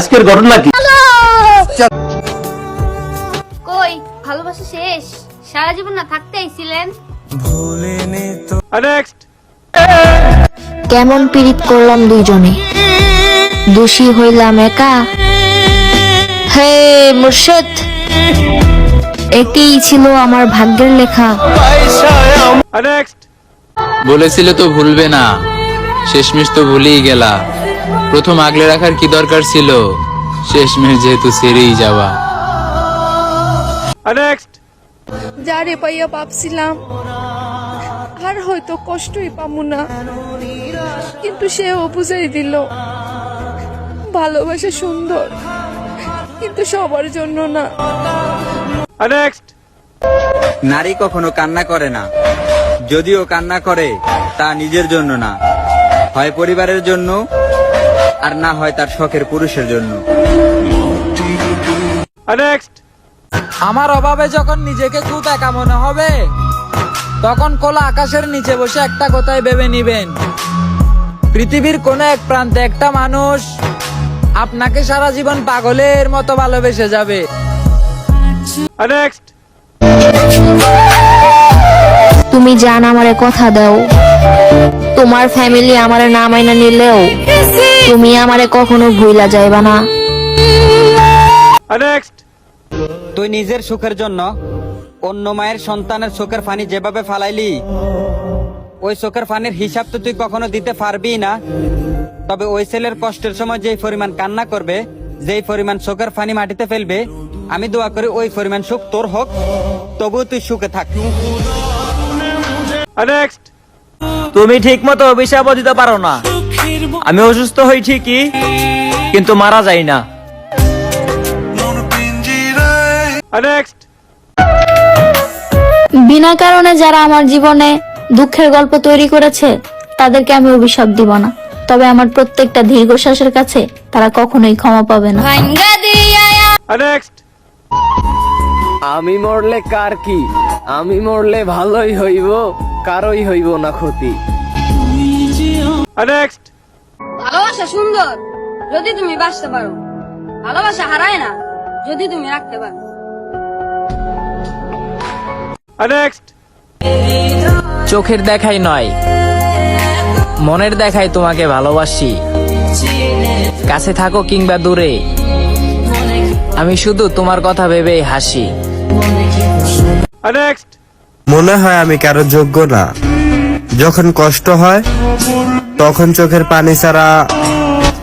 আজকের ঘটনা কি? কই ভালোবাসা শেষ? সারা জীবন না থাকতে আইছিলেন? কেমন পীড়িত করলাম দুইজনে। দোষী হইলাম একা। হে মুর্শেদ! একেই ছিল আমার ভাগ্যের লেখা। বলেছিলে তো ভুলবে না। শেষমেশ তো ভুলেই গেলা। প্রথম আগলে রাখার কি দরকার ছিল? শেষমেশ যেহেতু সেরেই যাওয়া। যারে পাইয়া ভাবছিলাম আর হয়তো কষ্টই পামু না। কিন্তু সেও বুঝাই দিল ভালোবাসা সুন্দর কিন্তু সবার জন্য না। নারী কখনো কান্না করে না। যদিও কান্না করে তা নিজের জন্য না। হয় পরিবারের জন্য আর না হয় তার শখের পুরুষের জন্য। আমার অভাবে যখন নিজেকে খুব একা মনে হবে তখন খোলা আকাশের নিচে বসে একটা কথাই ভেবে নিবেন। পৃথিবীর কোন এক প্রান্তে একটা মানুষ আপনাকে সারা জীবন পাগলের মতো ভালোবেসে যাবে। তুমি জান আমারে কথা দাও। তোমার ফ্যামিলি আমারে না মাইনা নিলেও। তুমি আমারে কখনো ভুইলা যাইবা না। তুই নিজের সুখের জন্য অন্য মায়ের সন্তানের চোখের ফানি যেভাবে ফালাইলি ওই চোখের ফানির হিসাব তো তুই কখনো দিতে পারবি না। তবে ওই ছেলের কষ্টের সময় যেই পরিমাণ কান্না করবে যেই পরিমাণ চোখের ফানি মাটিতে ফেলবে আমি দোয়া করি ওই পরিমাণ সুখ তোর হোক তবুও তুই সুখে থাক। তুমি ঠিক মতো অভিশাপও দিতে পারো না। আমি অসুস্থ হই ঠিকই কিন্তু মারা যাই না। বিনা কারণে যারা আমার জীবনে দুঃখের গল্প তৈরি করেছে তাদেরকে আমি অভিশাপ দিব না। তবে আমার প্রত্যেকটা দীর্ঘশ্বাসের কাছে তারা কখনোই ক্ষমা পাবে না। আমি মরলে কার কি? আমি মরলে ভালোই হইব কারই হইব না ক্ষতি। ভালোবাসা সুন্দর যদি তুমি বাঁচতে পারো। ভালোবাসা হারায় না যদি তুমি রাখতে পারো। চোখের দেখাই নয় মনের দেখাই তোমাকে ভালোবাসি। কাছে থাকো কিংবা দূরে আমি শুধু তোমার কথা ভেবেই হাসি। মনে হয় আমি কারও যোগ্য না। যখন কষ্ট হয় তখন চোখের পানি ছাড়া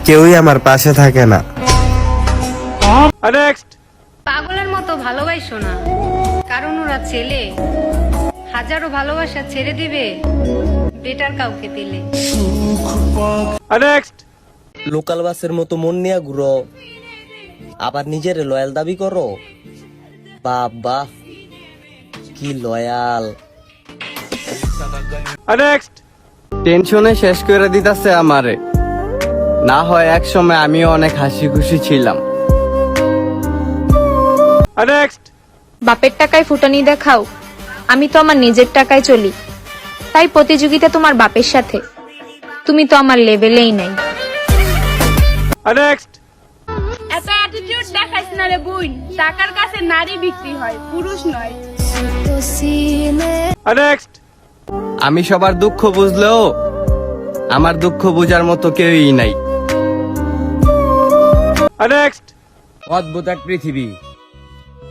কেউই আমার পাশে থাকে না। পাগলের মতো ভালোবাসো না। কারণ ওরা ছেলে। হাজারো ভালোবাসা ছেড়ে দিবে বেটার কাউকে দিলে। লোকাল বাসের মতো মন নিয়ে ঘুরো। আবার নিজের লয়াল দাবি করো। বাবা কি লয়াল টেনশনে শেষ করে দিতেছে আমারে। না হয় এক সময় আমিও অনেক হাসি খুশি ছিলাম বাপের টাকায় ফুটানি দেখাও আমি তো আমার নিজের টাকায় চলি। তাই প্রতিযোগিতা তোমার বাপের সাথে তুমি তো আমার লেভেলেই নাই। এত অ্যাটিটিউড দেখাইছ না রে বুই টাকার কাছে নারী বিক্রি হয় পুরুষ নয়। আমি সবার দুঃখ বুঝলেও আমার দুঃখ বোঝার মতো কেউই নাই। অদ্ভুত এক পৃথিবী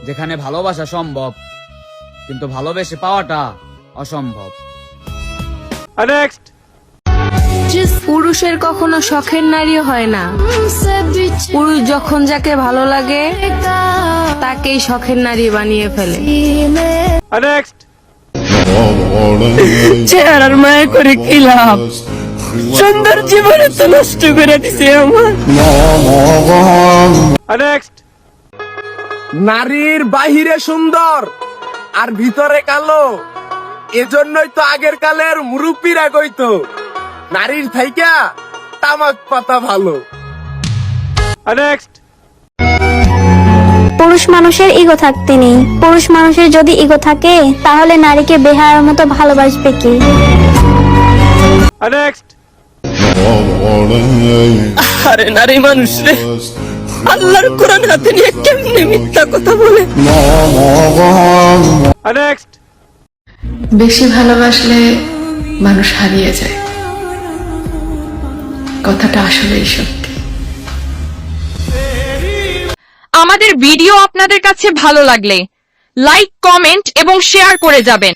যেখানে ভালোবাসা সম্ভব কিন্তু ভালোবেসে পাওয়াটা অসম্ভব। পুরুষের কখনো শখের নারী হয় না। পুরুষ যখন যাকে ভালো লাগে তাকেই শখের নারী বানিয়ে ফেলে। চেহারার মায়া করে কি লাভ সুন্দর জীবনে তো নষ্ট করে দিছে আমার। নারীর বাহিরে সুন্দর আর ভিতরে কালো এজন্যই তো আগের কালের মুরব্বীরা কইতো নারীর থাইকা তামাক পাতা ভালো। পুরুষ মানুষের ইগো থাকতে নেই। পুরুষ মানুষের যদি ইগো থাকে তাহলে নারীকে বেহার মতো ভালোবাসবে কি? আরে নারী মানুষ রে আল্লাহর কোরআন হাতে নিয়ে কেমনে মিথ্যা কথা বলে? বেশি ভালোবাসলে মানুষ হারিয়ে যায়। কথাটা আসলেই সত্যি। আমাদের ভিডিও আপনাদের কাছে ভালো লাগলে লাইক কমেন্ট এবং শেয়ার করে যাবেন।